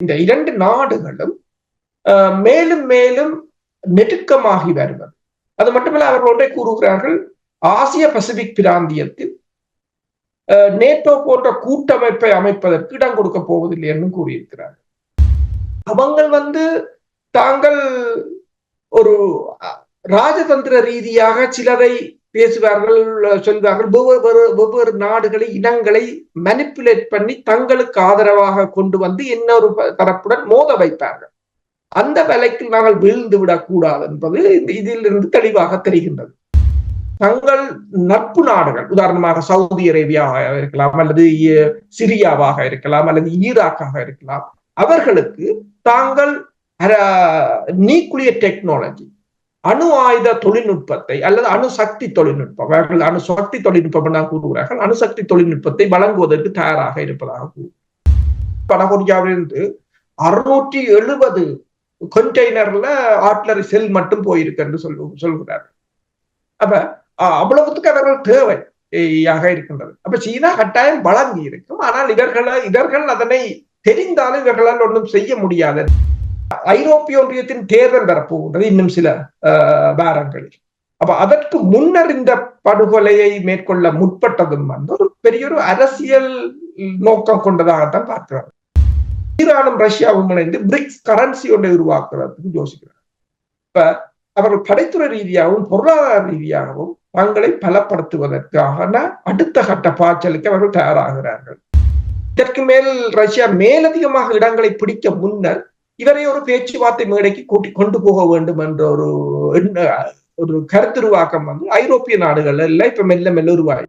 இந்த இரண்டு நாடுகளும் மேலும் மேலும் நெருக்கமாகி வருவது அது மட்டுமல்ல அவர்கள் ஒன்றை கூறுகிறார்கள் ஆசிய பசிபிக் பிராந்தியத்தில் நேட்டோ போன்ற கூட்டமைப்பை அமைப்பதற்கு இடம் கொடுக்க போவதில்லை என்று கூறியிருக்கிறார்கள். அவங்க வந்து தாங்கள் ஒரு ராஜதந்திர ரீதியாக சிலரை பேசுவார்கள் சொல்வார்கள். ஒவ்வொரு ஒவ்வொரு நாடுகளை இனங்களை மனிப்புலேட் பண்ணி தங்களுக்கு ஆதரவாக கொண்டு வந்து இன்னொரு தரப்புடன் மோத வைப்பார்கள். அந்த வேலைக்கு நாங்கள் வீழ்ந்து விடக்கூடாது என்பது இதிலிருந்து தெளிவாக தெரிகின்றது. தங்கள் நட்பு நாடுகள் உதாரணமாக சவுதி அரேபியாவாக இருக்கலாம் அல்லது சிரியாவாக இருக்கலாம் அல்லது ஈராக்காக இருக்கலாம் அவர்களுக்கு தாங்கள் நியூக்ளியர் டெக்னாலஜி அணு ஆயுத தொழில்நுட்பத்தை அல்லது அணுசக்தி தொழில்நுட்பம். அவர்கள் அணுசக்தி தொழில்நுட்பம் தான் கூறுகிறார்கள். அணுசக்தி தொழில்நுட்பத்தை வழங்குவதற்கு தயாராக இருப்பதாக வடகொரியாவிலிருந்து அறுநூற்றி எழுபது கொண்டெய்னர்ல ஆட்லரி செல் மட்டும் போயிருக்கு என்று சொல் சொல்கிறார்கள். அப்ப அவ்வளவுத்துக்கு அவர்கள் தேவையாக இருக்கின்றது. அப்ப சீனா கட்டாயம் வழங்கி இருக்கும் ஆனால் இவர்களை இவர்கள் அதனை தெரிந்தாலும் இவர்களால் ஒன்றும் செய்ய முடியாது. ஐரோப்பிய ஒன்றியத்தின் தேர்தல் வரப்போகின்றது இன்னும் சில வாரங்களில். அப்ப அதற்கு முன்னர் இந்த படுகொலையை மேற்கொள்ள முற்பட்டதும் வந்து ஒரு பெரிய ஒரு அரசியல் நோக்கம் கொண்டதாகத்தான் பார்க்கிறார் ஈரானும் ரஷ்யாவும் இணைந்து பிரிக்ஸ் கரன்சி ஒன்றை உருவாக்குறதுக்கு யோசிக்கிறார் இப்ப அவர்கள் படைத்துறை ரீதியாகவும் பொருளாதார ரீதியாகவும் தங்களை பலப்படுத்துவதற்கான அடுத்த கட்ட பாய்ச்சலுக்கு அவர்கள் தயாராகிறார்கள். இதற்கு மேல் ரஷ்யா மேலதிகமாக இடங்களை பிடிக்க முன்னர் இவரை ஒரு பேச்சுவார்த்தை மேடைக்கு கூட்டி கொண்டு போக வேண்டும் என்ற ஒரு ஒரு கருத்துருவாக்கம் வந்து ஐரோப்பிய நாடுகள்ல எல்லாம் இப்ப மெல்ல மெல்ல உருவாய்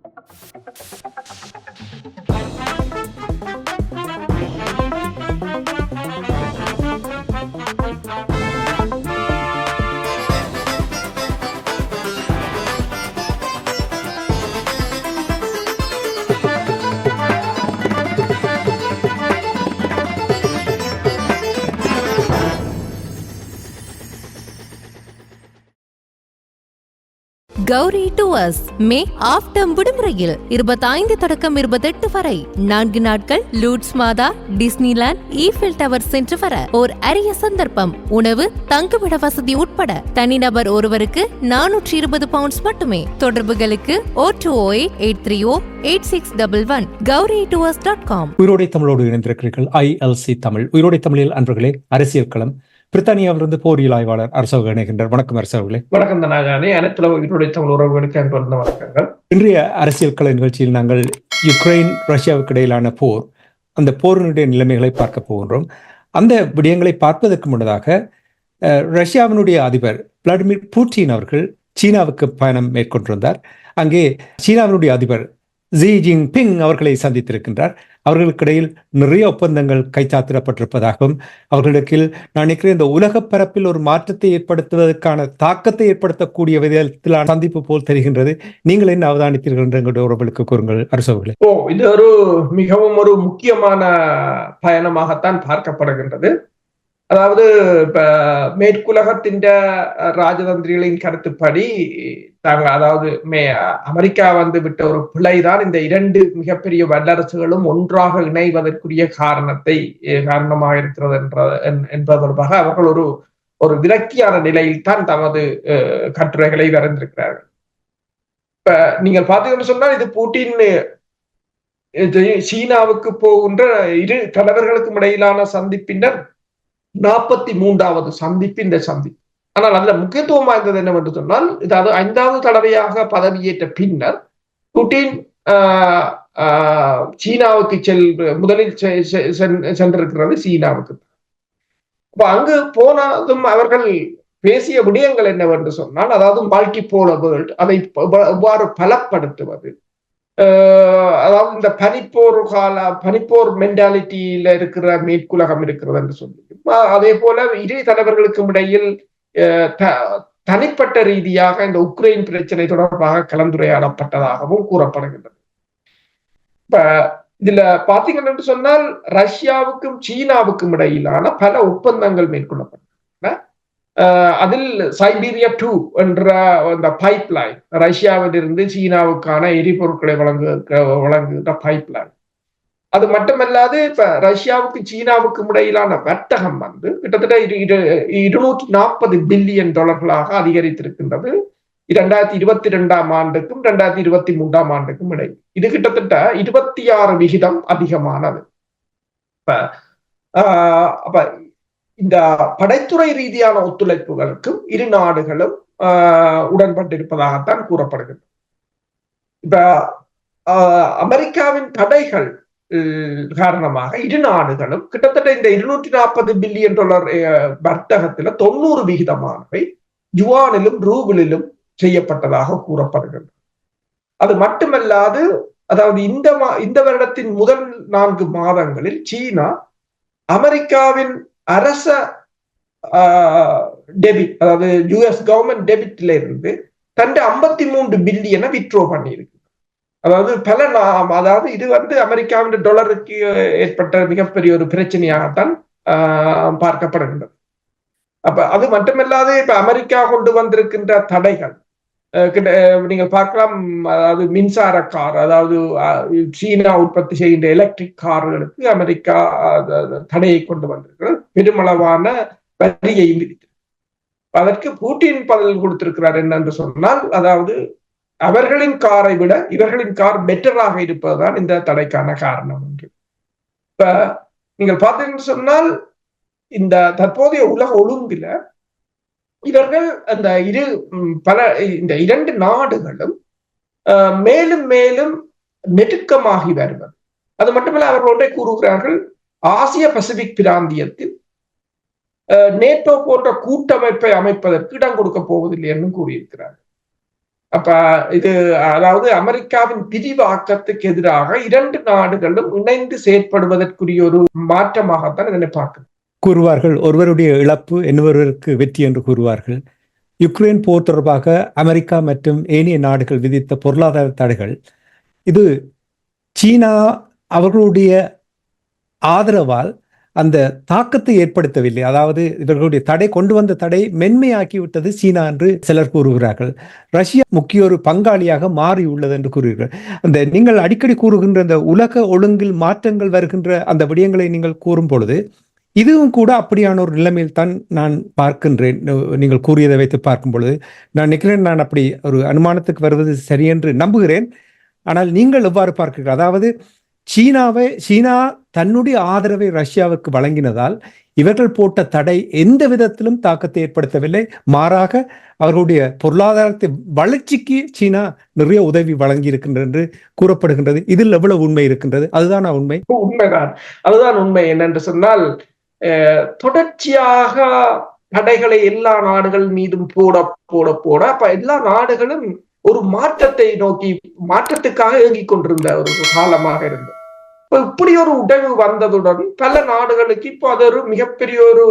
கௌரி டூவர்ஸ் மே ஆஃப்டம் விடுமுறையில் இருபத்தைந்து தொடக்கம் இருபத்தெட்டு வரை. நான்கு நாட்கள் லூட்ஸ் மாதா டிஸ்னிலாண்ட் ஈஃபில் டவர் சென்று வர ஓர் அரிய சந்தர்ப்பம். உணவு தங்குமிட வசதி உட்பட தனிநபர் ஒருவருக்கு நானூற்றி இருபது பவுண்ட்ஸ் மட்டுமே. தொடர்புகளுக்கு o two o eight three o eight six double one Gowri tours dot com உயிரோடை தமிழோடு இணைந்திருக்கிறீர்கள் ஐஎல்சி தமிழ். உயிரோடை தமிழில் அன்பர்களே அரசியல் களம். பிரித்தானியாவிலிருந்து போரியல் ஆய்வாளர் அரசோக இணைகின்றார் வணக்கம் அரசவர்களே வணக்கம் தனாஜானி அனைத்துல உயிரோடைய தமிழ் உறவுகளுக்கு அன்பிருந்த வணக்கங்கள். இன்றைய அரசியல் கள நிகழ்ச்சியில் நாங்கள் யுக்ரைன் ரஷ்யாவுக்கு இடையிலான போர் அந்த போரினுடைய நிலைமைகளை பார்க்க போகின்றோம். அந்த விடயங்களை பார்ப்பதற்கு முன்னதாக ரஷ்யாவினுடைய அதிபர் விளாடிமிர் புட்டின் அவர்கள் சீனாவுக்கு பயணம் மேற்கொண்டிருந்தார். அங்கே சீனாவினுடைய அதிபர் ஜி ஜின்பிங் அவர்களை சந்தித்திருக்கின்றார். அவர்களுக்கிடையில் நிறைய ஒப்பந்தங்கள் கைச்சாத்திடப்பட்டிருப்பதாகவும் அவர்களுக்கு நான் நினைக்கிறேன் இந்த உலக பரப்பில் ஒரு மாற்றத்தை ஏற்படுத்துவதற்கான தாக்கத்தை ஏற்படுத்தக்கூடிய விதத்திலான சந்திப்பு போல் தெரிகின்றது. நீங்கள் என்ன அவதானித்தீர்கள் என்று எங்களுடைய உறவுகளுக்கு கூறுங்கள். அரசவர்களே ஓ இது ஒரு மிகவும் ஒரு முக்கியமான பயணமாகத்தான் பார்க்கப்படுகின்றது. அதாவது இப்ப மேற்குலகத்தின் ராஜதந்திரிகளின் கருத்துப்படி தாங்க அதாவது மே அமெரிக்கா வந்து விட்ட ஒரு பிழைதான் இந்த இரண்டு மிகப்பெரிய வல்லரசுகளும் ஒன்றாக இணைவதற்குரிய காரணத்தை காரணமாக இருக்கிறது என்ற என்பது தொடர்பாக அவர்கள் ஒரு ஒரு விரக்தியான நிலையில் தான் தமது கட்டுரைகளை வரைந்திருக்கிறார்கள். இப்ப நீங்கள் பார்த்தீங்கன்னு சொன்னால் இது பூட்டின் சீனாவுக்கு போகின்ற இரு தலைவர்களுக்கும் இடையிலான சந்திப்பினர் நாற்பத்தி மூன்றாவது சந்திப்பு இந்த சந்திப்பு. ஆனால் அதுல முக்கியத்துவம் வாய்ந்தது என்னவென்று சொன்னால் இதாவது ஐந்தாவது தடவையாக பதவியேற்ற பின்னர் புட்டின் சீனாவுக்கு செல் முதலில் சென்றிருக்கிறது சீனாவுக்கு. அப்ப அங்கு போனதும் அவர்கள் பேசிய விடயங்கள் என்னவென்று சொன்னால் அதாவது மால்டி போல வேர்ல்ட் அதை எவ்வாறு பலப்படுத்துவது? அதாவது இந்த பனிப்போர் கால பனிப்போர் மென்டாலிட்டியில இருக்கிற மேற்குலகம் இருக்கிறது என்று சொல்லி அதே போல இரு தலைவர்களுக்கும் இடையில் தனிப்பட்ட ரீதியாக இந்த உக்ரைன் பிரச்சனை தொடர்பாக கலந்துரையாடப்பட்டதாகவும் கூறப்படுகின்றது. இப்ப இதுல பாத்தீங்கன்னு சொன்னால் ரஷ்யாவுக்கும் சீனாவுக்கும் இடையிலான பல ஒப்பந்தங்கள் மேற்கொள்ளப்பட்டன. அதில் சைபீரியா டூ என்ற அந்த பைப் லைன் ரஷ்யாவிலிருந்து சீனாவுக்கான எரிபொருட்களை வழங்கு வழங்குகின்ற பைப் லைன் அது மட்டுமல்லாது இப்ப ரஷ்யாவுக்கு சீனாவுக்கும் இடையிலான வர்த்தகம் வந்து கிட்டத்தட்ட இரு- இருநூற்றி நாற்பது பில்லியன் டாலர்களாக அதிகரித்திருக்கின்றது. இரண்டாயிரத்தி இருபத்தி ரெண்டாம் ஆண்டுக்கும் இரண்டாயிரத்தி இருபத்தி மூன்றாம் ஆண்டுக்கும் இடையில். இது கிட்டத்தட்ட இருபத்தி ஆறு விகிதம் அதிகமானது. இப்ப ஆஹ் அப்ப இந்த படைத்துறை ரீதியான ஒத்துழைப்புகளுக்கும் இரு நாடுகளும் ஆஹ் உடன்பட்டிருப்பதாகத்தான் கூறப்படுகிறது. இப்ப ஆஹ் அமெரிக்காவின் தடைகள் காரணமாக இரு நாடுகளும் கிட்டத்தட்ட இந்த இருநூற்றி நாற்பது பில்லியன் டாலர் அஹ், வர்த்தகத்துல தொண்ணூறு விகிதமானவை யுவானிலும் ரூபிலும் செய்யப்பட்டதாக கூறப்படுகிறது. அது மட்டுமல்லாது அதாவது இந்த மா இந்த வருடத்தின் முதல் நான்கு மாதங்களில் சீனா அமெரிக்காவின் அரச டெபிட் அதாவது யுஎஸ் கவர்மெண்ட் டெபிட்ல இருந்து தண்டு ஐம்பத்தி மூன்று பில்லியனை வித்ரோ பண்ணியிருக்கு. அதாவது பல நாம் அதாவது இது வந்து அமெரிக்காவின் டொலருக்கு ஏற்பட்ட மிகப்பெரிய ஒரு பிரச்சனையாகத்தான் ஆஹ், பார்க்கப்படுகின்றது. அப்ப அது மட்டுமல்லாது இப்ப அமெரிக்கா கொண்டு வந்திருக்கின்ற தடைகள் நீங்கள் பார்க்கலாம் அதாவது மின்சார கார் அதாவது சீனா உற்பத்தி செய்கின்ற எலக்ட்ரிக் கார்களுக்கு அமெரிக்கா தடையை கொண்டு வந்திருக்கிறது. பெருமளவான வரியை விதித்து. அதற்கு பூட்டின் பதில் கொடுத்திருக்கிறார் என்னென்று சொன்னால் அதாவது அவர்களின் காரை விட இவர்களின் கார் பெட்டராக இருப்பதுதான் இந்த தடைக்கான காரணம் என்று. இப்ப நீங்கள் பார்த்தீங்கன்னு சொன்னால் இந்த தற்போதைய உலக ஒழுங்குல இவர்கள் அந்த இரு பல இந்த இரண்டு நாடுகளும் மேலும் மேலும் நெருக்கமாகி வருவது அது மட்டுமல்ல அவர்கள் ஒன்றை கூறுகிறார்கள் ஆசிய பசிபிக் பிராந்தியத்தில் நேட்டோ போன்ற கூட்டமைப்பை அமைப்பதற்கு இடம் கொடுக்க போவதில்லை என்று கூறியிருக்கிறார் அப்ப இது அதாவது அமெரிக்காவின் பிரிவாக்கத்துக்கு எதிராக இரண்டு நாடுகளும் இணைந்து செயற்படுவதற்குரிய ஒரு மாற்றமாகத்தான் இதனை பார்க்கிறேன் கூறுவார்கள். ஒருவருடைய இழப்பு இன்னொருவருக்கு வெற்றி என்று கூறுவார்கள். யுக்ரைன் போர் தொடர்பாக அமெரிக்கா மற்றும் ஏனைய நாடுகள் விதித்த பொருளாதார தடைகள். இது சீனா அவர்களுடைய ஆதரவால் அந்த தாக்கத்தை ஏற்படுத்தவில்லை. அதாவது இவர்களுடைய தடை கொண்டு வந்த தடை மென்மையாக்கிவிட்டது சீனா என்று சிலர் கூறுகிறார்கள். ரஷ்யா முக்கிய ஒரு பங்காளியாக மாறி உள்ளது என்று கூறுகிறார்கள். அந்த நீங்கள் அடிக்கடி கூறுகின்ற அந்த உலக ஒழுங்கில் மாற்றங்கள் வருகின்ற அந்த விடயங்களை நீங்கள் கூறும் பொழுது இதுவும் கூட அப்படியான ஒரு நிலைமையில் தான் நான் பார்க்கின்றேன். நீங்கள் கூறியதை வைத்து பார்க்கும் பொழுது நான் நினைக்கிறேன் நான் அப்படி ஒரு அனுமானத்துக்கு வருவது சரியென்று நம்புகிறேன். ஆனால் நீங்கள் எவ்வாறு பார்க்கிறீர்கள்? அதாவது சீனாவை சீனா தன்னுடைய ஆதரவை ரஷ்யாவுக்கு வழங்கினதால் இவர்கள் போட்ட தடை எந்த விதத்திலும் தாக்கத்தை ஏற்படுத்தவில்லை. மாறாக அவர்களுடைய பொருளாதாரத்தை வளர்ச்சிக்கு சீனா நிறைய உதவி வழங்கி இருக்கின்றது என்று கூறப்படுகின்றது. இதில் எவ்வளவு உண்மை இருக்கின்றது? அதுதான் உண்மை? உண்மைதான். அதுதான் உண்மை என்னென்று சொன்னால் தொடர்ச்சியாக தடைகளை எல்லா நாடுகள் மீதும் போட போட போட அப்ப எல்லா நாடுகளும் ஒரு மாற்றத்தை நோக்கி மாற்றத்துக்காக இயங்கிக் கொண்டிருந்த ஒரு காலமாக இருந்தது. இப்ப இப்படி ஒரு உடைவு வந்ததுடன் பல நாடுகளுக்கு இப்போ அது ஒரு மிகப்பெரிய ஒரு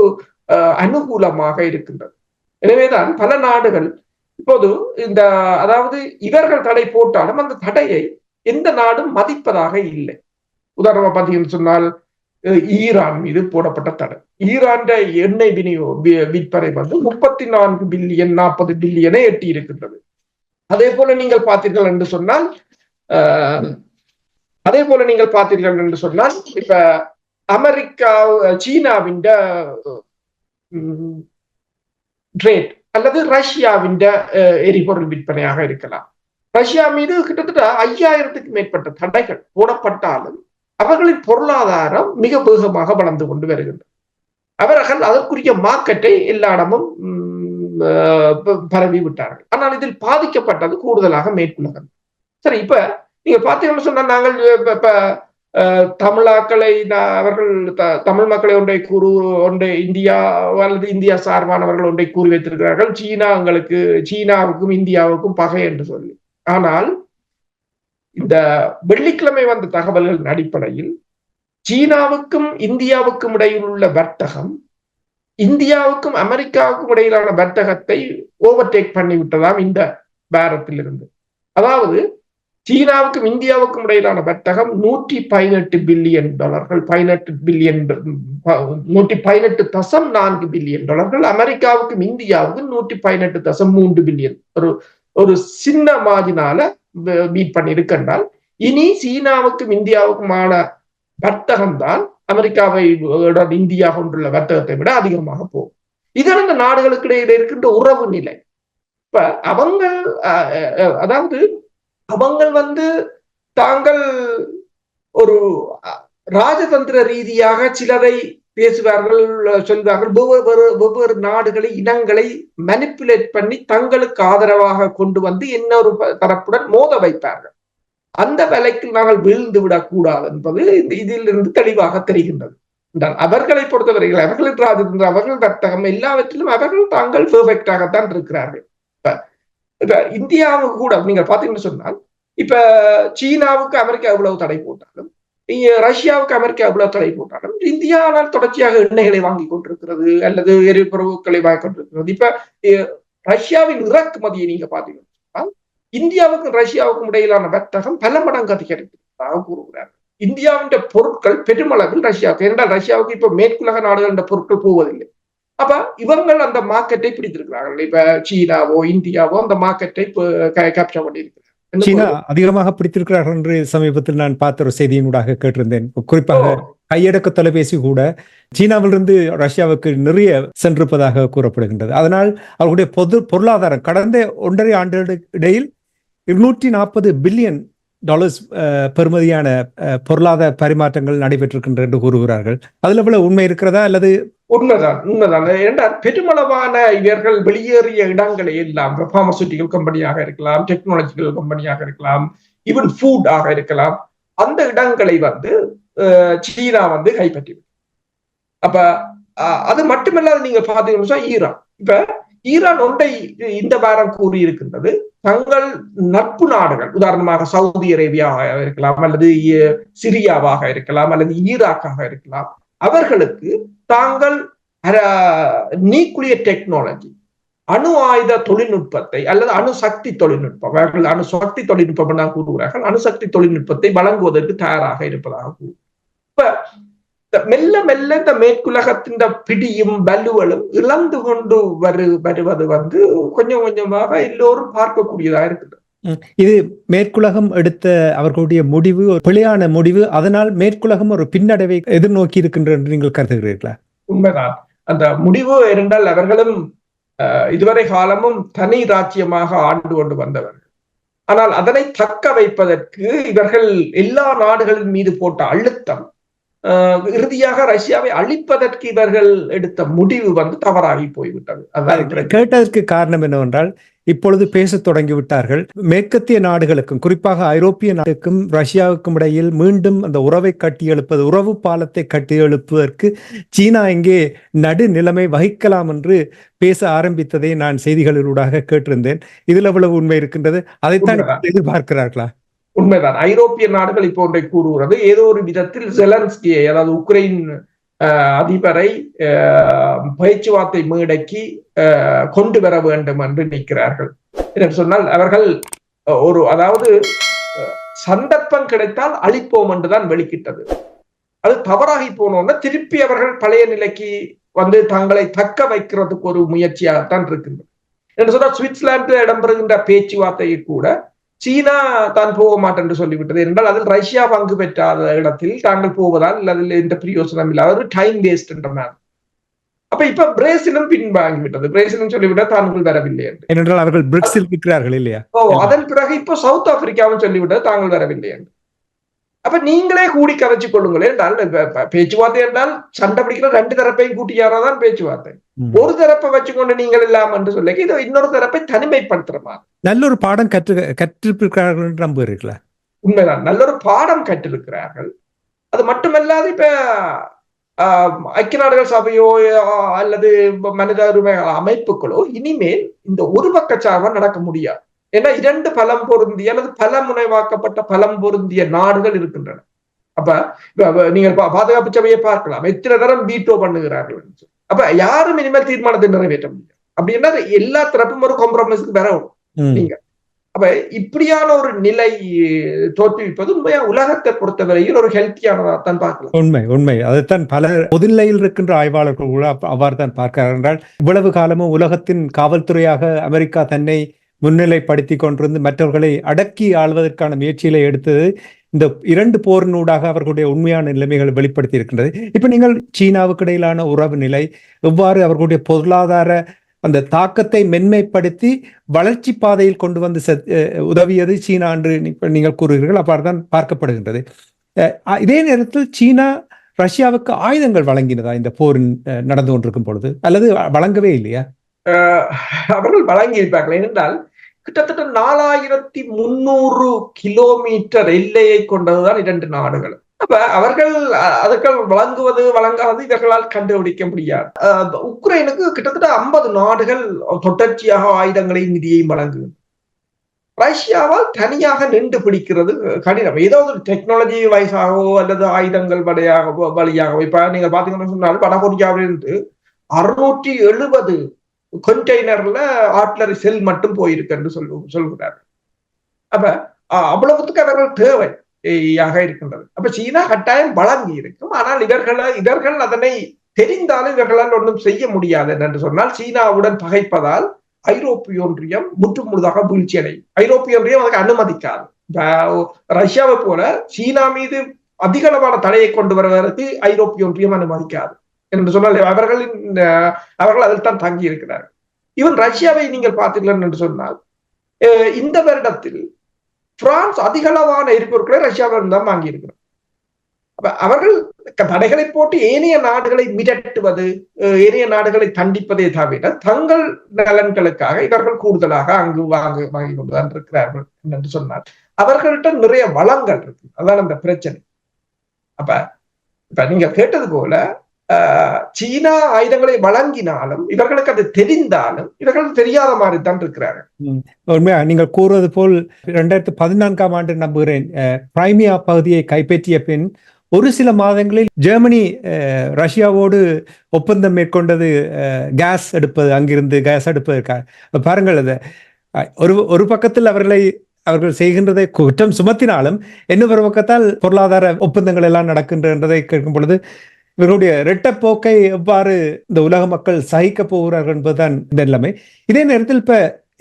அஹ், அனுகூலமாக இருக்கின்றது. எனவேதான் பல நாடுகள் இப்போது இந்த அதாவது இவர்கள் தடை போட்டாலும் அந்த தடையை எந்த நாடும் மதிப்பதாக இல்லை. உதாரணமா பாத்தீங்கன்னு சொன்னால் ஈரான் மீது போடப்பட்ட தடை. ஈரான் எண்ணெய் விநியோ விற்பனை வந்து முப்பத்தி நான்கு பில்லியன் நாற்பது பில்லியனை எட்டி இருக்கின்றது அதே போல நீங்கள் பார்த்தீர்கள் என்று சொன்னால் அதே போல நீங்கள் பார்த்தீர்கள் என்று சொன்னால் இப்ப அமெரிக்கா சீனாவின் ட்ரேட் அல்லது ரஷ்யாவின் எரிபொருள் விற்பனையாக இருக்கலாம். ரஷ்யா மீது கிட்டத்தட்ட ஐயாயிரத்துக்கு மேற்பட்ட தடைகள் போடப்பட்டாலும் அவர்களின் பொருளாதாரம் மிக வேகமாக வளர்ந்து கொண்டு வருகின்றது அவர்கள் அதற்குரிய மார்க்கெட்டை எல்லா இடமும் பரவி விட்டார்கள். ஆனால் இதில் பாதிக்கப்பட்டது கூடுதலாக மேற்குலகம். சரி இப்ப நீங்க பாத்தீங்கன்னு சொன்னா நாங்கள் இப்ப தமிழாக்களை அவர்கள் த- தமிழ் மக்களை ஒன்றை கூறு ஒன்றை இந்தியா அல்லது இந்தியா சார்பானவர்கள் ஒன்றை கூறி வைத்திருக்கிறார்கள். சீனா எங்களுக்கு சீனாவுக்கும் இந்தியாவுக்கும் பகை என்று சொல்லி. ஆனால் இந்த வெள்ளிக்கிழமை வந்த தகவல்களின் அடிப்படையில் சீனாவுக்கும் இந்தியாவுக்கும் இடையில் உள்ள வர்த்தகம் இந்தியாவுக்கும் அமெரிக்காவுக்கும் இடையிலான வர்த்தகத்தை ஓவர்டேக் பண்ணிவிட்டதாம் இந்த பேரத்திலிருந்து. அதாவது சீனாவுக்கும் இந்தியாவுக்கும் இடையிலான வர்த்தகம் நூற்றி பதினெட்டு பில்லியன் டாலர்கள் பதினெட்டு பில்லியன் நூற்றி பதினெட்டு தசம் நான்கு பில்லியன் டாலர்கள் அமெரிக்காவுக்கும் இந்தியாவுக்கும் நூற்றி பதினெட்டு தசம் மூன்று பில்லியன். ஒரு ஒரு சின்ன மார்ஜினால மீட் பண்ணியிருக்கின்றால் இனி சீனாவுக்கும் இந்தியாவுக்குமான வர்த்தகம் தான் அமெரிக்காவை இந்தியா கொண்டுள்ள வர்த்தகத்தை விட அதிகமாக போகும். இதான் அந்த நாடுகளுக்கு இடையில இருக்கின்ற உறவு நிலை. இப்ப அவங்க அஹ், அதாவது அவங்கள் வந்து தாங்கள் ஒரு ராஜதந்திர ரீதியாக சிலரை பேசுவார்கள் சொல்வார்கள். வெவ்வேறு வெவ்வேறு நாடுகளை இனங்களை மனிப்புலேட் பண்ணி தங்களுக்கு ஆதரவாக கொண்டு வந்து இன்னொரு தரப்புடன் மோத வைப்பார்கள். அந்த வேலைக்கு நாங்கள் வீழ்ந்து விடக்கூடாது என்பது இதிலிருந்து தெளிவாக தெரிகின்றது. என்றால் அவர்களை பொறுத்தவரையில் அவர்கள் ராஜதந்திர அவர்கள் வர்த்தகம் எல்லாவற்றிலும் அவர்கள் தாங்கள் பெர்ஃபெக்டாகத்தான் இருக்கிறார்கள். இப்ப இப்ப இந்தியாவுக்கு கூட நீங்க பாத்தீங்கன்னு சொன்னால் இப்ப சீனாவுக்கு அமெரிக்கா எவ்வளவு தடை போட்டாலும் ரஷ்யாவுக்கு அமெரிக்கா எவ்வளவு தடை போட்டாலும் இந்தியாவால் தொடர்ச்சியாக எண்ணெய்களை வாங்கி கொண்டிருக்கிறது அல்லது எரிபொருட்களை வாங்கி கொண்டிருக்கிறது. இப்ப ரஷ்யாவின் இறக்குமதியை நீங்க பாத்தீங்கன்னா இந்தியாவுக்கும் ரஷ்யாவுக்கும் இடையிலான வர்த்தகம் பல மடங்கு அதிகரித்ததாக கூறுகிறார். இந்தியாவின் பொருட்கள் பெருமளவில் ரஷ்யாவுக்கு ஏனென்றால் ரஷ்யாவுக்கு இப்ப மேற்குலக நாடுகள் பொருட்கள் போவதில்லை. அப்ப இவங்கள் அந்த மார்க்கெட்டை பிடித்திருக்கிறார்கள். இப்ப சீனாவோ இந்தியாவோ அந்த மார்க்கெட்டை கேப்சர் பண்ணியிருக்கிறார் சீனா அதிகமாக பிடித்திருக்கிறார்கள் என்று சமீபத்தில் நான் பார்த்த ஒரு செய்தியினூடாக கேட்டிருந்தேன். குறிப்பாக கையடக்க தொலைபேசி கூட சீனாவிலிருந்து ரஷ்யாவுக்கு நிறைய சென்றிருப்பதாக கூறப்படுகின்றது. அதனால் அவர்களுடைய பொது பொருளாதாரம் கடந்த ஒன்றரை ஆண்டுகளுக்கு இடையில் இருநூற்றி நாற்பது பில்லியன் டாலர்ஸ் அஹ், பொருளாதார பரிமாற்றங்கள் நடைபெற்றிருக்கின்றன என்று கூறுகிறார்கள். அதுல எவ்வளவு உண்மை இருக்கிறதா அல்லது உண்மைதான் உண்மைதான். என்றால் பெருமளவான இவர்கள் வெளியேறிய இடங்களை எல்லாம் பார்மசூட்டிக்கல் கம்பெனியாக இருக்கலாம் டெக்னாலஜிக்கல் கம்பெனியாக இருக்கலாம் ஈவன் ஃபுட் ஆக இருக்கலாம் அந்த இடங்களை வந்து சீனா வந்து கைப்பற்றி அப்ப அஹ், அது மட்டுமல்லாது நீங்க பாத்தீங்கன்னா ஈரான். இப்ப ஈரான் ஒன்றை இந்த வாரம் கூறி இருக்கின்றது தங்கள் நட்பு நாடுகள் உதாரணமாக சவுதி அரேபியாவாக இருக்கலாம் அல்லது சிரியாவாக இருக்கலாம் அல்லது ஈராக்காக இருக்கலாம் அவர்களுக்கு தாங்கள் நியூக்ளியர் டெக்னாலஜி அணு ஆயுத தொழில்நுட்பத்தை அல்லது அணுசக்தி தொழில்நுட்பம் அவர்கள் அணுசக்தி தொழில்நுட்பம் தான் கூறுகிறார்கள். அணுசக்தி தொழில்நுட்பத்தை வழங்குவதற்கு தயாராக இருப்பதாக கூறு இப்ப மெல்ல மெல்ல இந்த மேற்குலகத்தின் பிடியும் வலுவலும் இழந்து கொண்டு வரு வருவது வந்து கொஞ்சம் கொஞ்சமாக எல்லோரும் பார்க்கக்கூடியதா இருக்குது. இது மேற்குலகம் எடுத்த அவர்களுடைய முடிவு ஒரு பிழையான முடிவு. அதனால் மேற்குலகம் ஒரு பின்னடைவை எதிர்நோக்கி இருக்கின்ற என்று நீங்கள் கருதுகிறீர்களா? உண்மைதான். அந்த முடிவு இருந்தால் அவர்களும் இதுவரை காலமும் தனி ராஜ்யமாக ஆண்டு கொண்டு வந்தவர்கள். ஆனால் அதனை தக்க வைப்பதற்கு இவர்கள் எல்லா நாடுகளின் மீது போட்ட அழுத்தம் இறுதியாக ரஷ்யாவை அழிப்பதற்கு இவர்கள் எடுத்த முடிவு வந்து தவறாகி போய்விட்டது. அதான். கேட்டதற்கு காரணம் என்னவென்றால் இப்பொழுது பேசத் தொடங்கிவிட்டார்கள் மேற்கத்திய நாடுகளுக்கும் குறிப்பாக ஐரோப்பிய நாடுக்கும் ரஷ்யாவுக்கும் இடையில் மீண்டும் அந்த உறவை கட்டி எழுப்பது உறவு பாலத்தை கட்டி எழுப்புவதற்கு சீனா இங்கே நடு நிலைமை வகிக்கலாம் என்று பேச ஆரம்பித்ததை நான் செய்திகளிலூடாக கேட்டிருந்தேன். இதில் எவ்வளவு உண்மை இருக்கின்றது? அதைத்தான். எதிர்பார்க்கிறார்களா? உண்மைதான். ஐரோப்பிய நாடுகள் இப்போ ஒன்றை கூறுகிறது. ஏதோ ஒரு விதத்தில் ஜெலன்ஸ்கியை அதாவது உக்ரைன் அதிபரை பேச்சுவார்த்தை மேடைக்கு கொண்டு வர வேண்டும் என்று நிற்கிறார்கள். என்று சொன்னால் அவர்கள் ஒரு அதாவது சந்தர்ப்பம் கிடைத்தால் அழிப்போம் என்றுதான் வெளிக்கிட்டது. அது தவறாகி போனோம்னா திருப்பி அவர்கள் பழைய நிலைக்கு வந்து தங்களை தக்க வைக்கிறதுக்கு ஒரு முயற்சியாகத்தான் இருக்கின்றது. என்று சொன்னால் சுவிட்சர்லாந்து இடம்பெறுகின்ற பேச்சுவார்த்தையை கூட சீனா தான் போக மாட்டேன் என்று சொல்லிவிட்டது என்றால் அதில் ரஷ்யா பங்கு பெற்றாத இடத்தில் தாங்கள் போவதால் அதில் எந்த பிரயோசனம் இல்லாத ஒரு டைம் வேஸ்ட் என்ற மாதிரி அப்ப இப்ப பிரேசிலும் பின்வாங்கிவிட்டது. பிரேசிலும் சொல்லிவிட்டால் தாங்கள் வரவில்லை என்று. ஏனென்றால் அவர்கள் பிரிக்ஸில் இருக்கிறார்கள் இல்லையா? ஓ அதன் பிறகு இப்போ சவுத் ஆப்பிரிக்காவும் சொல்லிவிட்டது தாங்கள் வரவில்லை என்று. அப்ப நீங்களே கூடி கதைச்சு கொள்ளுங்களேன் என்றால் பேச்சுவார்த்தை என்றால் சண்டை பிடிக்கிற ரெண்டு தரப்பையும் கூட்டியாராதான் பேச்சுவார்த்தை. ஒரு தரப்பை வச்சுக்கொண்டு நீங்கள் இல்லாம என்று சொல்லி இது இன்னொரு தரப்பை தனிமைப்படுத்துற மாதிரி. நல்ல ஒரு பாடம் கற்று கற்றிருக்கிறார்கள் நம்புகிறீர்களா? உண்மைதான். நல்ல ஒரு பாடம் கற்றிருக்கிறார்கள். அது மட்டுமல்லாது இப்ப ஆஹ், ஐக்கிய நாடுகள் சபையோ அல்லது மனித உரிமை அமைப்புகளோ இனிமேல் இந்த ஒரு பக்கச்சார்பா நடக்க முடியாது. ஏன்னா இரண்டு பலம் பொருந்திய அல்லது பல முனைவாக்கப்பட்ட பலம் பொருந்திய நாடுகள் இருக்கின்றன. அப்ப நீங்கள் பாதுகாப்பு சபையை பார்க்கலாம். எத்தனை தரம் வீட்டோ பண்ணுகிறார்கள். அப்ப யாரும் இனிமேல் தீர்மானத்தை நிறைவேற்ற முடியாது. அப்படின்னா எல்லா தரப்பும் ஒரு காம்ப்ரமைஸ்க்கு வரவும் ம். நீங்க. அப்ப இப்படியான ஒரு நிலை தோற்றுவிப்பது உண்மையா? உலகத்தை பொறுத்தவரையில் ஒரு ஹெல்த்தியானதா தான் பார்க்கலாம். உண்மை உண்மை. அதைத்தான் பல பொதுநிலையில் இருக்கின்ற ஆய்வாளர்கள் கூட அவ்வாறு தான் பார்க்கிறார்கள் என்றால் இவ்வளவு காலமும் உலகத்தின் காவல்துறையாக அமெரிக்கா தன்னை முன்னிலைப்படுத்தி கொண்டிருந்து மற்றவர்களை அடக்கி ஆள்வதற்கான முயற்சிகளை எடுத்தது இந்த இரண்டு போரினூடாக அவர்களுடைய உண்மையான நிலைமைகளை வெளிப்படுத்தி இருக்கின்றது இப்ப நீங்கள் சீனாவுக்கு இடையிலான உறவு நிலை எவ்வாறு அவர்களுடைய பொருளாதார அந்த தாக்கத்தை மென்மைப்படுத்தி வளர்ச்சி பாதையில் கொண்டு வந்து செ உதவியது சீனா என்று நீங்கள் கூறுகிறீர்கள் அவ்வாறு பார்க்கப்படுகின்றது. அஹ் இதே நேரத்தில் சீனா ரஷ்யாவுக்கு ஆயுதங்கள் வழங்கினதா இந்த போரின் நடந்து கொண்டிருக்கும் பொழுது? அல்லது வழங்கவே இல்லையா? அவர்கள் வழங்கியிருப்பார்கள். ஏனென்றால் கிட்டத்தட்ட நாலாயிரத்தி முன்னூறு கிலோமீட்டர் எல்லையை கொண்டதுதான் இரண்டு நாடுகள். அப்ப அவர்கள் அதுக்கள் வழங்குவது வழங்காது இவர்களால் கண்டுபிடிக்க முடியாது. உக்ரைனுக்கு கிட்டத்தட்ட ஐம்பது நாடுகள் தொடர்ச்சியாக ஆயுதங்களையும் நிதியையும் வழங்குது ரஷ்யாவால் தனியாக நின்று பிடிக்கிறது கடினம். ஏதோ ஒரு டெக்னாலஜி வயசாகவோ அல்லது ஆயுதங்கள் வழியாகவோ வழியாகவோ இப்ப நீங்க பாத்தீங்கன்னா சொன்னாலும் வடகொரியாவிலிருந்து அறுநூற்றி எழுபது கண்டெய்னர்ல ஆட்லரி செல் மட்டும் போயிருக்கு என்று சொல்லு சொல்கிறார் அப்ப அஹ், அவ்வளவுத்துக்கு அவர்கள் தேவை யாக இருக்கின்றது. அப்ப சீனா கட்டாயம் வழங்கி இருக்கும். ஆனால் இவர்களை இவர்கள் அதனை தெரிந்தாலும் இவர்களால் ஒன்றும் செய்ய முடியாது என்று சொன்னால் சீனாவுடன் பகைப்பதால் ஐரோப்பிய ஒன்றியம் முற்று முழுதாக வீழ்ச்சி அடையும். ஐரோப்பிய ஒன்றியம் அதுக்கு அனுமதிக்காது ரஷ்யாவை போல சீனா மீது அதிகளவான தடையை கொண்டு வருவதற்கு ஐரோப்பிய ஒன்றியம் அனுமதிக்காது. என்று சொன்னால் அவர்களின் அவர்கள் அதில் தான் தங்கி இருக்கிறார்கள். ஈவன் ரஷ்யாவை நீங்கள் பார்த்தீர்கள் என்று சொன்னால் அஹ், இந்த வருடத்தில் பிரான்ஸ் அதிகளவான எரிபொருட்களை ரஷ்யாவிடம் தான் வாங்கி இருக்கிறார் அப்ப அவர்கள் தடைகளை போட்டு ஏனைய நாடுகளை மிரட்டுவது அஹ், ஏனைய நாடுகளை தண்டிப்பதே தவிர தங்கள் நலன்களுக்காக இவர்கள் கூடுதலாக அங்கு வாங்க வாங்கி கொண்டுதான் இருக்கிறார்கள் என்று சொன்னார் அவர்கள்ட்ட நிறைய வளங்கள் இருக்கு. அதான் அந்த பிரச்சனை. அப்ப இப்ப நீங்க கேட்டது போல சீனா ஆயுதங்களை வழங்கினாலும் இவர்களுக்கு அது தெரிந்தாலும் இவர்கள் தெரியாத மாதிரி தான் இருக்கிறார்கள். உண்மையா நீங்கள் கூறுவது போல் இரண்டாயிரத்தி பதினான்காம் ஆண்டு நம்புகிறேன். பிரைமியா கிரைமியா பகுதியை கைப்பற்றிய பின் ஒரு சில மாதங்களில் ஜெர்மனி அஹ், ரஷ்யாவோடு ஒப்பந்தம் மேற்கொண்டது கேஸ் எடுப்பது அங்கிருந்து கேஸ் எடுப்பதற்காக பாருங்கள் அது. ஒரு ஒரு பக்கத்தில் அவர்களை அவர்கள் செய்கின்றதை குற்றம் சுமத்தினாலும் இன்னொரு ஒரு பக்கத்தால் பொருளாதார ஒப்பந்தங்கள் எல்லாம் நடக்கின்றதை கேட்கும் பொழுது இவருடைய இரட்டை போக்கை எவ்வாறு இந்த உலக மக்கள் சகிக்க போகிறார்கள் என்பதுதான் இந்த நிலைமை. இதே நேரத்தில் இப்ப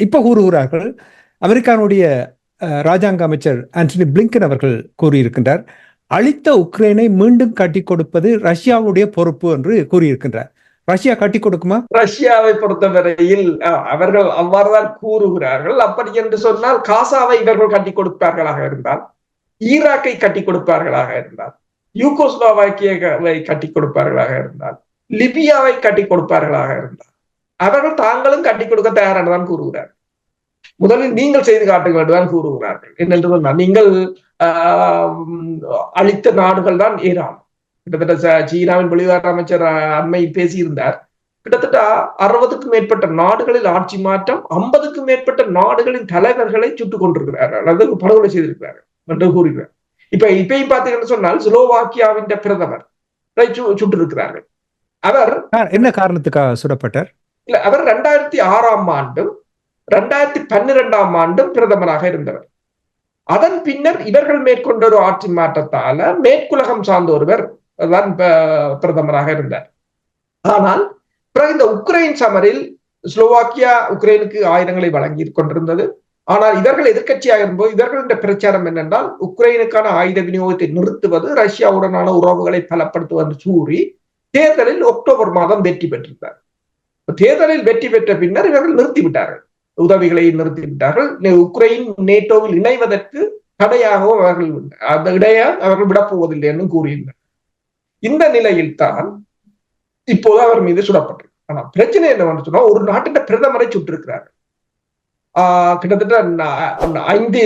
இப்ப கூறுகிறார்கள் அமெரிக்கானுடைய ராஜாங்க அமைச்சர் ஆண்டனி பிளிங்கன் அவர்கள் கூறியிருக்கின்றார் அழித்த உக்ரைனை மீண்டும் கட்டி கொடுப்பது ரஷ்யாவுடைய பொறுப்பு என்று கூறியிருக்கின்றார். ரஷ்யா கட்டி கொடுக்குமா? ரஷ்யாவை பொறுத்தவரையில் அவர்கள் அவ்வாறுதான் கூறுகிறார்கள். அப்படி என்று சொன்னால் காசாவை இவர்கள் கட்டி கொடுப்பார்களாக இருந்தால் ஈராக்கை கட்டி கொடுப்பார்களாக இருந்தால் யூகோஸ்லாவாக்கியாவை கட்டி கொடுப்பார்களாக இருந்தால் லிபியாவை கட்டி கொடுப்பார்களாக இருந்தால் அவர்கள் தாங்களும் கட்டி கொடுக்க தயாரானதான் கூறுகிறார் முதலில் நீங்கள் செய்து காட்டுங்கள் என்றுதான் கூறுகிறார்கள். என்னென்று சொன்னால் நீங்கள் ஆஹ், அளித்த நாடுகள் தான் ஈரான். கிட்டத்தட்ட சீனாவின் வெளிவார அமைச்சர் அஹ், அண்மையில் பேசியிருந்தார். கிட்டத்தட்ட அறுபதுக்கும் மேற்பட்ட நாடுகளில் ஆட்சி மாற்றம் ஐம்பதுக்கும் மேற்பட்ட நாடுகளின் தலைவர்களை சுட்டுக் கொண்டிருக்கிறார்கள். அல்லது படுகொலை செய்திருக்கிறார்கள் என்று கூறுகிறார். இப்ப இப்பயும் பார்த்தீங்கன்னு சொன்னால் ஸ்லோவாக்கியாவின் பிரதமர். சுட்டிருக்கிறார்கள். அவர் ஆ, என்ன காரணத்துக்காக சுடப்பட்டார்? இல்ல அவர் ரெண்டாயிரத்தி ஆறாம் ஆண்டும் ரெண்டாயிரத்தி பன்னிரெண்டாம் ஆண்டும் பிரதமராக இருந்தவர். அதன் பின்னர் இவர்கள் மேற்கொண்ட ஒரு ஆட்சி மாற்றத்தால மேற்குலகம் சார்ந்த ஒருவர் தான் பிரதமராக இருந்தார். ஆனால் பிறகு இந்த உக்ரைன் சமரில் ஸ்லோவாக்கியா உக்ரைனுக்கு ஆயுதங்களை வழங்கி கொண்டிருந்தது. ஆனால் இவர்கள் எதிர்கட்சியாக இருக்கும்போது இவர்களின் பிரச்சாரம் என்னென்றால் உக்ரைனுக்கான ஆயுத விநியோகத்தை நிறுத்துவது ரஷ்யாவுடனான உறவுகளை பலப்படுத்துவது கூறி தேர்தலில் அக்டோபர் மாதம் வெற்றி பெற்றிருந்தார். தேர்தலில் வெற்றி பெற்ற பின்னர் இவர்கள் நிறுத்திவிட்டார்கள். உதவிகளை நிறுத்திவிட்டார்கள். உக்ரைன் நேட்டோவில் இணைவதற்கு தடையாகவும் அவர்கள் அந்த இடையே அவர்கள் விடப்போவதில்லை என்று கூறியிருந்தார். இந்த நிலையில் தான் இப்போது அவர் மீது சுடப்பட்டது ஆனா பிரச்சனை என்னவென்று சொன்னா ஒரு நாட்டின் பிரதமரை சுட்டிருக்கிறார்கள். கிட்டத்தட்ட ஐந்து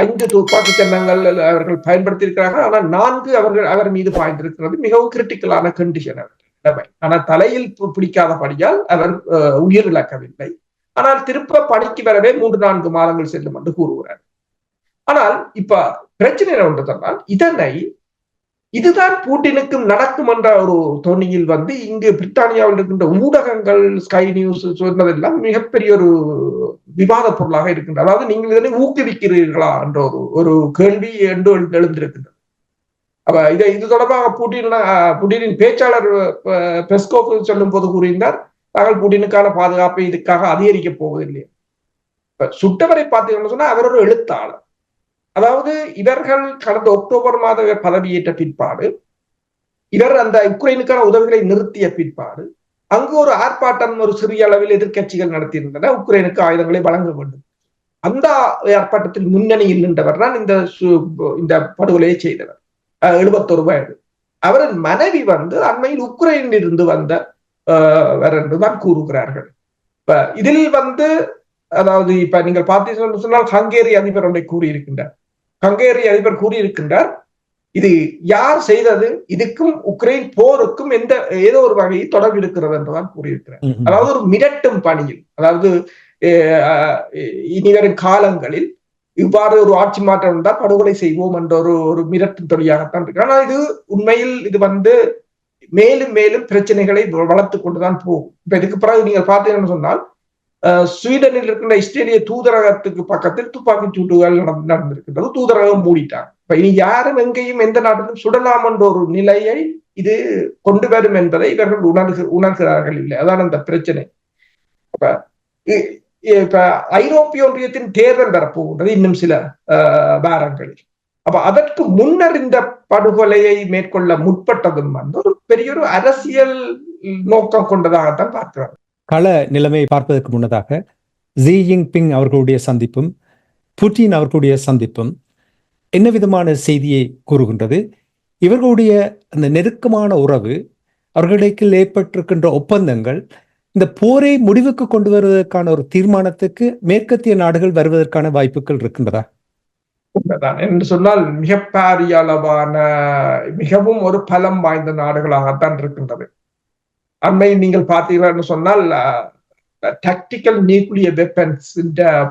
ஐந்து துப்பாக்கி சின்னங்கள் அவர்கள் பயன்படுத்தி இருக்கிறார்கள் ஆனால் நான்கு அவர்கள் அவர் மீது பாய்ந்திருக்கிறது. மிகவும் கிரிட்டிக்கலான கண்டிஷன் நிலைமை ஆனால் தலையில் பிடிக்காதபடியால் அவர் அஹ், உயிர் இழக்கவில்லை. ஆனால் திருப்ப பணிக்கு வரவே மூன்று நான்கு மாதங்கள் செல்லும் என்று கூறுகிறார். ஆனால் இப்ப பிரச்சனை என்னவென்று சொன்னால் இதனை இதுதான் பூட்டினுக்கும் நடக்கும் என்ற ஒரு தோணியில் வந்து இங்கு பிரித்தானியாவில் இருக்கின்ற ஊடகங்கள் ஸ்கை நியூஸ் சொன்னதெல்லாம் மிகப்பெரிய ஒரு விவாத பொருளாக இருக்கின்றது. அதாவது நீங்கள் இதனை ஊக்குவிக்கிறீர்களா என்ற ஒரு ஒரு கேள்வி என்று எழுந்திருக்கின்றது. அப்ப இதை இது தொடர்பாக புட்டின் புட்டினின் பேச்சாளர் பெஸ்கோப் சொல்லும் போது கூறியிருந்தார் தாங்கள் புட்டினுக்கான பாதுகாப்பை இதுக்காக அதிகரிக்க போவதில்லை. இப்ப சுட்டவரை பார்த்தீங்கன்னு சொன்னா அவர் ஒரு எழுத்தாளர். அதாவது இவர்கள் கடந்த அக்டோபர் மாத பதவியேற்ற பிற்பாடு இவர் அந்த உக்ரைனுக்கான உதவிகளை நிறுத்திய பிற்பாடு அங்கு ஒரு ஆர்ப்பாட்டம் ஒரு சிறிய அளவில் எதிர்க்கட்சிகள் நடத்தியிருந்தன உக்ரைனுக்கு ஆயுதங்களை வழங்க வேண்டும். அந்த ஆர்ப்பாட்டத்தில் முன்னணியில் நின்றவர் தான் இந்த இந்த படுகொலையை செய்தவர். எழுபத்தொரு வயது. அவரின் மனைவி வந்து அண்மையில் உக்ரைனில் இருந்து வந்த என்றுதான் கூறுகிறார்கள். இப்ப இதில் வந்து அதாவது இப்ப நீங்கள் பார்த்தீங்கன்னு சொன்னால் ஹங்கேரி அதிபர் ஒன்றை கூறியிருக்கின்றார். ஹங்கேரி அதிபர் கூறியிருக்கின்றார் இது யார் செய்தது? இதுக்கும் உக்ரைன் போருக்கும் எந்த ஏதோ ஒரு வகையில் தொடர்பு இருக்கிறது என்றுதான் கூறியிருக்கிறார். அதாவது ஒரு மிரட்டும் பணியில் அதாவது இனிவரும் காலங்களில் இவ்வாறு ஒரு ஆட்சி மாற்றம் இருந்தால் படுகொலை செய்வோம் என்ற ஒரு ஒரு மிரட்டும் தொழிலாகத்தான் இருக்கு ஆனால் இது உண்மையில் இது வந்து மேலும் மேலும் பிரச்சனைகளை வளர்த்து கொண்டுதான் போகும். இப்ப இதுக்கு பிறகு நீங்கள் பார்த்தீங்கன்னு சொன்னால் ஸ்வீடனில் இருக்கின்ற இஸ்ரேலிய தூதரகத்துக்கு பக்கத்தில் துப்பாக்கி சூட்டுகள் நடந்திருக்கின்றது. தூதரகம் மூடிட்டாங்க. இப்ப இனி யாரும் எங்கேயும் எந்த நாட்டிலும் சுடலாம் என்ற ஒரு நிலையை இது கொண்டு வரும் என்பதை இவர்கள் உணர்கு உணர்கிறார்கள் இல்லை. அதான் அந்த பிரச்சனை. இப்ப இப்ப ஐரோப்பிய ஒன்றியத்தின் தேர்தல் வரப்போகின்றது இன்னும் சில வாரங்களில். அப்ப அதற்கு முன்னர் இந்த படுகொலையை மேற்கொள்ள முற்பட்டதும் வந்து ஒரு பெரிய ஒரு அரசியல் நோக்கம் கொண்டதாகத்தான் பார்க்கிறார் கள நிலைமையை பார்ப்பதற்கு முன்னதாக ஜி பிங் அவர்களுடைய சந்திப்பும் புட்டின் அவர்களுடைய சந்திப்பும் என்ன விதமான செய்தியை கூறுகின்றது? இவர்களுடைய அந்த நெருக்கமான உறவு அவர்களிடையில் ஏற்பட்டிருக்கின்ற ஒப்பந்தங்கள் இந்த போரை முடிவுக்கு கொண்டு வருவதற்கான ஒரு தீர்மானத்துக்கு மேற்கத்திய நாடுகள் வருவதற்கான வாய்ப்புகள் இருக்கின்றதா? உண்மைதான். என்று சொன்னால் மிக பாரிய அளவான மிகவும் ஒரு பலம் வாய்ந்த நாடுகளாகத்தான் இருக்கின்றது. அண்மையில் நீங்கள் பார்த்தீர்கள்னு சொன்னால் டாக்டிக்கல் நியூக்ளியர் வெப்பன்ஸ்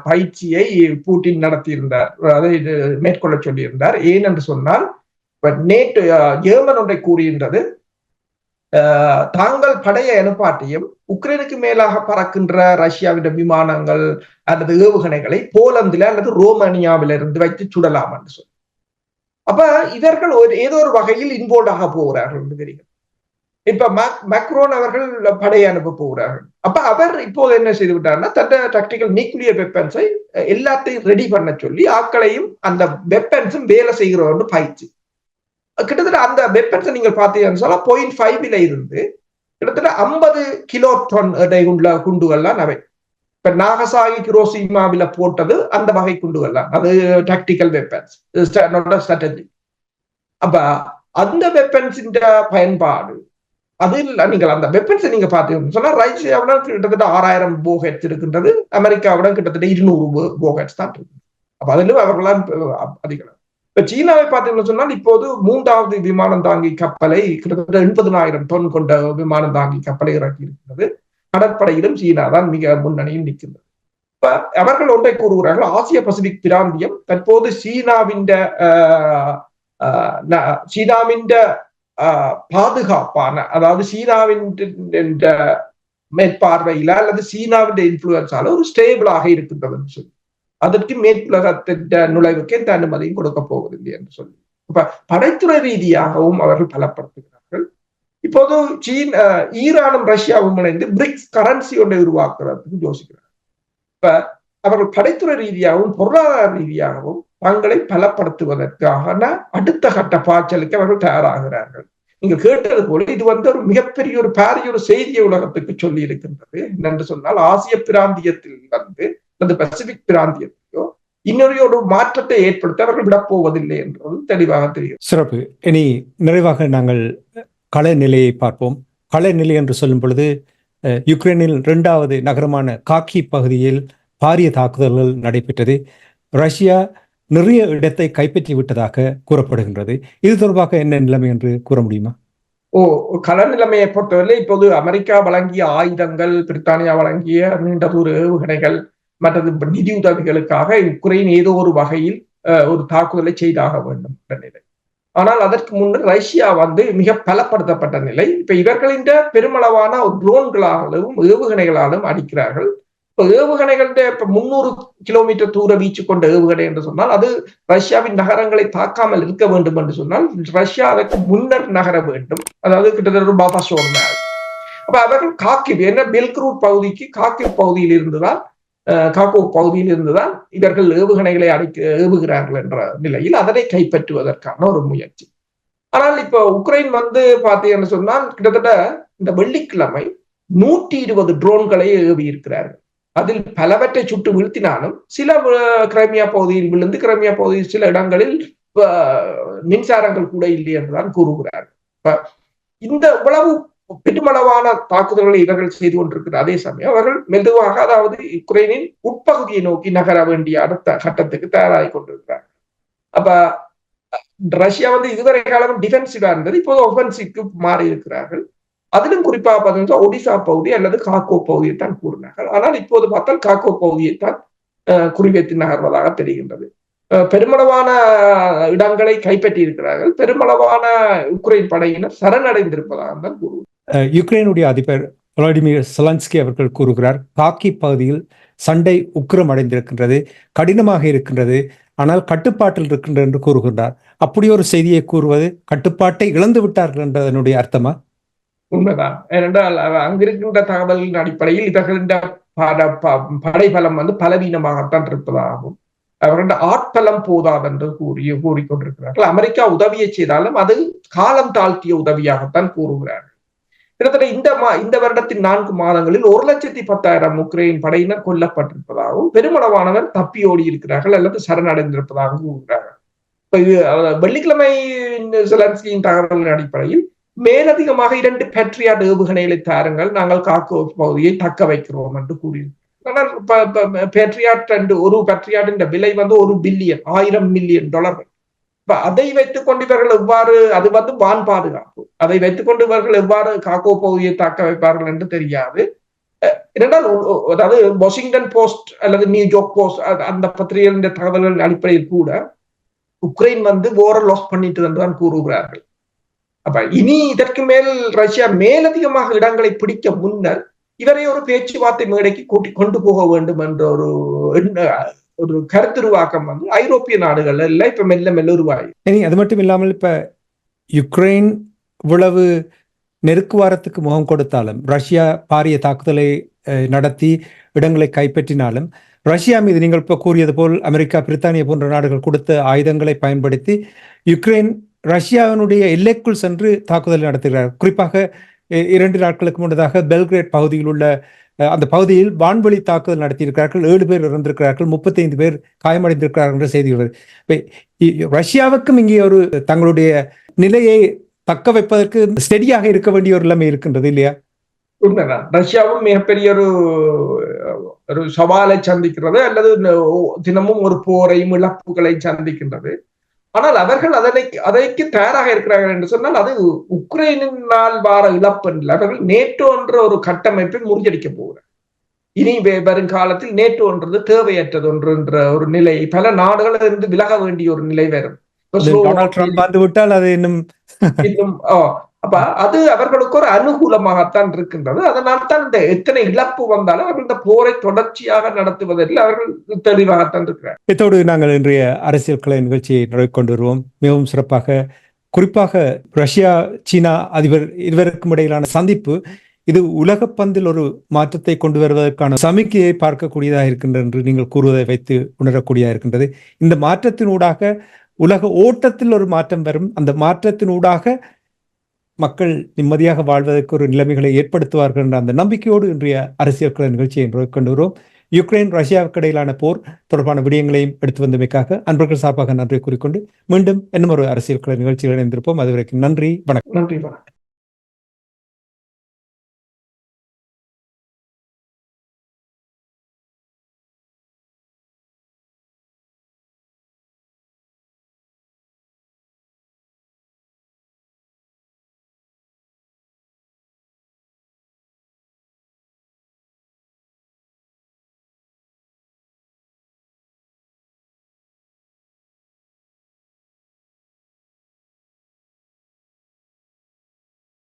பயிற்சியை பூட்டின் நடத்தியிருந்தார். அதை மேற்கொள்ள சொல்லியிருந்தார். ஏன் என்று சொன்னால் நேற்று ஜெர்மன் ஒன்றை கூறுகின்றது. தாங்கள் படைய அனுப்பாட்டியும் உக்ரைனுக்கு மேலாக பறக்கின்ற ரஷ்யாவின் விமானங்கள் அல்லது ஏவுகணைகளை போலந்தில அல்லது ரோமானியாவில இருந்து வைத்து சுடலாம் என்று சொல்லி அப்ப இவர்கள் ஒரு ஏதோ ஒரு வகையில் இன்வால்வ் ஆக போகிறார்கள் என்று தெரியும் இப்ப மக்ரோன் அவர்கள் படை அனுப்ப போகிறார்கள். அப்ப அவர் இப்போது என்ன செய்து விட்டார்னா தன்னை டாக்டிக்கல் நியூக்ளியர் வெப்பன்ஸை எல்லாத்தையும் ரெடி பண்ண சொல்லி ஆக்களையும் அந்த வெப்பன்ஸும் வேலை செய்கிறவர்னு பயிற்சி கிட்டத்தட்ட அந்த வெப்பன்ஸை நீங்கள் பார்த்தீங்கன்னு சொன்னா பாயிண்ட் ஃபைவ்ல இருந்து கிட்டத்தட்ட ஐம்பது கிலோ டன் எடை உள்ள குண்டுகள்லாம் அவை. இப்ப நாகசாகி கிரோசிமாவில போட்டது அந்த வகை குண்டுகள்லாம் அது டாக்டிக்கல் வெப்பன்ஸ் ஸ்ட்ராட்டஜி அப்ப அந்த வெப்பன்ஸின் பயன்பாடு அது இல்ல நீங்கள் அந்த வெப்பன்ஸை நீங்க பார்த்தீங்கன்னு சொன்னா ரஷ்யாவிடம் கிட்டத்தட்ட ஆறாயிரம் போகெட்ஸ் இருக்கின்றது அமெரிக்காவிடம் கிட்டத்தட்ட இருநூறு போகெட்ஸ் தான் இருக்கு அப்ப அதிலும் அவர்களால் அதிகம். இப்ப சீனாவை பார்த்தீங்கன்னு சொன்னால் இப்போது மூன்றாவது விமானம் தாங்கி கப்பலை கிட்டத்தட்ட எண்பதுனாயிரம் டன் கொண்ட விமானம் தாங்கி கப்பலை இறக்கி இருக்கிறது கடற்படையிலும் சீனா தான் மிக முன்னணியில் நிற்கின்றது. இப்ப அவர்கள் ஒன்றை கூறுகிறார்கள் ஆசிய பசிபிக் பிராந்தியம் தற்போது சீனாவின் சீனாவின் பாதுகாப்பான அதாவது சீனாவின் மேற்பார்வையில அல்லது சீனாவின் இன்ஃபுளுன்ஸால ஒரு ஸ்டேபிளாக இருக்கின்றதுன்னு சொல்லி அதற்கு மேற்குலகத்தின் நுழைவுக்கு எந்த அனுமதியும் கொடுக்க போவதில்லை என்று சொல்லி இப்ப படைத்துறை ரீதியாகவும் அவர்கள் பலப்படுத்துகிறார்கள் இப்போது சீன் ஈரானும் ரஷ்யாவும் இணைந்து பிரிக்ஸ் கரன்சி ஒன்றை உருவாக்குறதுக்கு யோசிக்கிறார்கள் இப்ப அவர்கள் படைத்துறை ரீதியாகவும் பொருளாதார ரீதியாகவும் தங்களை பலப்படுத்துவதற்கான அடுத்த கட்ட பாய்ச்சலுக்கு அவர்கள் தயாராகிறார்கள். நீங்க கேட்டது போல இது வந்து ஒரு மிகப்பெரிய ஒரு பாரிய ஒரு செய்தியை உலகத்துக்கு சொல்லி இருக்கின்றது. என்னென்று சொன்னால் ஆசிய பிராந்தியத்தில் வந்து அந்த பசிபிக் பிராந்தியத்திலோ இன்னொரு ஒரு மாற்றத்தை ஏற்படுத்த அவர்கள் விடப்போவதில்லை என்றது தெளிவாக தெரியும். சிறப்பு. இனி நிறைவாக நாங்கள் கலை நிலையை பார்ப்போம். கலை நிலை என்று சொல்லும் பொழுது யுக்ரைனில் இரண்டாவது நகரமான காக்கி பகுதியில் பாரிய தாக்குதல்கள் நடைபெற்றது. ரஷ்யா நிறைய இடத்தை கைப்பற்றி விட்டதாக கூறப்படுகின்றது. இது தொடர்பாக என்ன நிலைமை என்று கூற முடியுமா? ஓ கள நிலைமையை பொறுத்தவரை இப்போது அமெரிக்கா வழங்கிய ஆயுதங்கள் பிரித்தானியா வழங்கிய நீண்ட தூர ஏவுகணைகள் மற்றது நிதி உதவிகளுக்காக உக்ரைன் ஏதோ ஒரு வகையில் ஒரு தாக்குதலை செய்தாக வேண்டும் என்ற நிலை. ஆனால் அதற்கு முன்னர் ரஷ்யா வந்து மிக பலப்படுத்தப்பட்ட நிலை. இப்ப இவர்களின் பெருமளவான ட்ரோன்களாலும் ஏவுகணைகளாலும் அடிக்கிறார்கள். இப்போ ஏவுகணைகள் இப்போ முன்னூறு கிலோமீட்டர் தூர வீச்சு கொண்ட ஏவுகணை என்று சொன்னால் அது ரஷ்யாவின் நகரங்களை தாக்காமல் இருக்க வேண்டும் என்று சொன்னால் ரஷ்யா அதற்கு முன்னர் நகர வேண்டும். அதாவது கிட்டத்தட்ட ஒரு பாபாசோர் அப்ப அவர்கள் காக்கி என்ன பெல்க்ரூட் பகுதிக்கு காக்கிவ் பகுதியில் இருந்துதான் காக்கோ பகுதியில் இருந்துதான் இவர்கள் ஏவுகணைகளை அடைக்க ஏவுகிறார்கள் என்ற நிலையில் அதனை கைப்பற்றுவதற்கான ஒரு முயற்சி. ஆனால் இப்ப உக்ரைன் வந்து பார்த்தீங்கன்னு சொன்னால் கிட்டத்தட்ட இந்த வெள்ளிக்கிழமை நூற்றி இருபது ட்ரோன்களை ஏவி இருக்கிறார்கள். அதில் பலவற்றை சுட்டு வீழ்த்தினாலும் சில கிரைமியா பகுதியில் விழுந்து கிரைமியா பகுதியில் சில இடங்களில் மின்சாரங்கள் கூட இல்லை என்றுதான் கூறுகிறார்கள். இந்த இவ்வளவு பெருமளவான தாக்குதல்களை இவர்கள் செய்து கொண்டிருக்கிற அதே சமயம் அவர்கள் மெதுவாக அதாவது உக்ரைனின் உட்பகுதியை நோக்கி நகர வேண்டிய அடுத்த கட்டத்துக்கு தயாராகி கொண்டிருக்கிறார். அப்ப ரஷ்யா வந்து இதுவரை காலம் டிஃபென்சிவா இருந்தது இப்போது ஒஃபென்சிவ்க்கு மாறி இருக்கிறார்கள் அதிலும் குறிப்பாக பார்த்தீங்கன்னா ஒடிசா பகுதி அல்லது காக்கோ பகுதியை தான் கூறினார்கள். ஆனால் இப்போது பார்த்தால் காக்கோ பகுதியை தான் குறிவைத்து நகர்வதாக தெரிகின்றது. பெருமளவான இடங்களை கைப்பற்றி இருக்கிறார்கள் பெருமளவான உக்ரைன் படையினர் சரணடைந்திருப்பதாக தான் கூறுவார் யுக்ரைனுடைய அதிபர் விளாடிமிர் செலன்ஸ்கி அவர்கள் கூறுகிறார் காக்கி பகுதியில் சண்டை உக்கிரம் அடைந்திருக்கின்றது கடினமாக இருக்கின்றது ஆனால் கட்டுப்பாட்டில் இருக்கின்றது என்று கூறுகின்றார். அப்படி ஒரு செய்தியை கூறுவது கட்டுப்பாட்டை இழந்து விட்டார்கள் என்றதனுடைய அர்த்தமா? உண்மைதான். ஏனென்றால் அங்கிருக்கின்ற தகவலின் அடிப்படையில் இவர்களின் பட- ப- படைபலம் வந்து பலவீனமாகத்தான் இருப்பதாகவும் அவர்களுடைய ஆட்பலம் போதாதென்று கூறி கூறிக்கொண்டிருக்கிறார்கள். அமெரிக்கா உதவியை செய்தாலும் அது காலம் தாழ்த்திய உதவியாகத்தான் கூறுகிறார்கள். கிட்டத்தட்ட இந்த மா இந்த வருடத்தின் நான்கு மாதங்களில் ஒரு லட்சத்தி பத்தாயிரம் உக்ரைன் படையினர் கொல்லப்பட்டிருப்பதாகவும் பெருமளவானவர் தப்பியோடி இருக்கிறார்கள் அல்லது சரணடைந்திருப்பதாகவும் கூறுகிறார்கள். இப்ப இது வெள்ளிக்கிழமை செலன்ஸ்கியின் தகவலின் அடிப்படையில் மேலதிகமாக இரண்டு பேட்ரியாட் ஏவுகணைகளை தாருங்கள். நாங்கள் காக்கு பகுதியை தக்க வைக்கிறோம் என்று கூறியிருக்கிறார் ஆனால் பேட்ரியாட் ரெண்டு ஒரு பேட்ரியாட்டின் விலை வந்து ஒரு பில்லியன் ஆயிரம் மில்லியன் டாலர்கள் இப்ப அதை வைத்துக் கொண்டு இவர்கள் எவ்வாறு அது வந்து வான் பாதுகாப்பு. அதை வைத்துக் கொண்டு இவர்கள் எவ்வாறு காக்கோ பகுதியை தாக்க வைப்பார்கள் என்று தெரியாது. இரண்டால் அதாவது வாஷிங்டன் போஸ்ட் அல்லது நியூயார்க் போஸ்ட் அந்த பத்திரிகைகளின் தகவல்கள் அடிப்படையில் கூட உக்ரைன் வந்து ஓர லாஸ் பண்ணிட்டு என்று தான் கூறுகிறார்கள். அப்ப இனி இதற்கு மேல் ரஷ்யா மேலதிகமாக இடங்களை பிடிக்க முன்னர் இவரை ஒரு பேச்சுவார்த்தை மேடைக்கு கூட்டி கொண்டு போக வேண்டும் என்ற ஒரு ஒரு கருத்துருவாக்கம் வந்து ஐரோப்பிய நாடுகள் எல்லாம் இப்ப மெல்ல மெல்ல உருவாயி இனி அது மட்டும் இல்லாமல் இப்ப யுக்ரைன் இவ்வளவு நெருக்குவாரத்துக்கு முகம் கொடுத்தாலும் ரஷ்யா பாரிய தாக்குதலை நடத்தி இடங்களை கைப்பற்றினாலும் ரஷ்யா மீது நீங்கள் இப்போ கூறியது போல் அமெரிக்கா பிரித்தானியா போன்ற நாடுகள் கொடுத்த ஆயுதங்களை பயன்படுத்தி யுக்ரைன் ரஷ்யாவினுடைய எல்லைக்குள் சென்று தாக்குதல் நடத்துகிறார். குறிப்பாக இரண்டு நாட்களுக்கு முன்னதாக பெல்கிரேட் பகுதியில் உள்ள அந்த பகுதியில் வான்வழி தாக்குதல் நடத்தியிருக்கிறார்கள். ஏழு பேர் இறந்திருக்கிறார்கள். முப்பத்தைந்து பேர் காயமடைந்திருக்கிறார்கள் என்ற செய்தி வருது ரஷ்யாவுக்கும் இங்கே ஒரு தங்களுடைய நிலையை தக்க வைப்பதற்கு ஸ்டெடியாக இருக்க வேண்டிய ஒரு நிலைமை இருக்கின்றது இல்லையா? உண்மைதான். ரஷ்யாவும் மிகப்பெரிய ஒரு ஒரு சவாலை சந்திக்கிறது. அல்லது தினமும் ஒரு போரையும் இழப்புகளை சந்திக்கின்றது. ஆனால் அவர்கள் அதனை அதற்கு தயாராக இருக்கிறார்கள் என்று சொன்னால் அது உக்ரைனினால் வார இழப்பு இல்லை. அவர்கள் நேட்டோ என்ற ஒரு கட்டமைப்பை முறியடிக்க போகிறார். இனி வருங்காலத்தில் நேட்டோன்றது தேவையற்றது ஒன்று என்ற ஒரு நிலை. பல நாடுகள் இருந்து விலக வேண்டிய ஒரு நிலை வரும். டொனால்ட் ட்ரம்ப் வந்து விட்டால் அது இன்னும் அப்ப அது அவர்களுக்கு ஒரு அனுகூலமாகத்தான் இருக்கின்றது. அதனால் தான் இந்த எத்தனை இழப்பு வந்தாலும் அவர்கள் இந்த போரை தொடர்ச்சியாக நடத்துவதில் அவர்கள் தெளிவாகத்தான் இருக்கிறார் இதோடு நாங்கள் இன்றைய அரசியல் கலை நிகழ்ச்சியை நிறைவு கொண்டு வருவோம் மிகவும் சிறப்பாக குறிப்பாக ரஷ்யா சீனா அதிபர் இருவருக்கும் இடையிலான சந்திப்பு இது உலக பந்தில் ஒரு மாற்றத்தை கொண்டு வருவதற்கான சமிக்கையை பார்க்கக்கூடியதாக இருக்கின்றது என்று நீங்கள் கூறுவதை வைத்து உணரக்கூடியதாக இருக்கின்றது. இந்த மாற்றத்தினூடாக உலக ஓட்டத்தில் ஒரு மாற்றம் வரும். அந்த மாற்றத்தினூடாக மக்கள் நிம்மதியாக வாழ்வதற்கு ஒரு நிலைமைகளை ஏற்படுத்துவார்கள் என்ற அந்த நம்பிக்கையோடு இன்றைய அரசியல் கல நிகழ்ச்சியை நிறைவு கொண்டு யுக்ரைன் ரஷ்யாவுக்கு இடையிலான போர் தொடர்பான விடயங்களையும் எடுத்து வந்தமைக்காக அன்பர்கள் சார்பாக நன்றி கூறிக்கொண்டு மீண்டும் இன்னும் ஒரு அரசியல் கலை நிகழ்ச்சியில் இணைந்திருப்போம். அதுவரைக்கும் நன்றி வணக்கம். நன்றி வணக்கம்.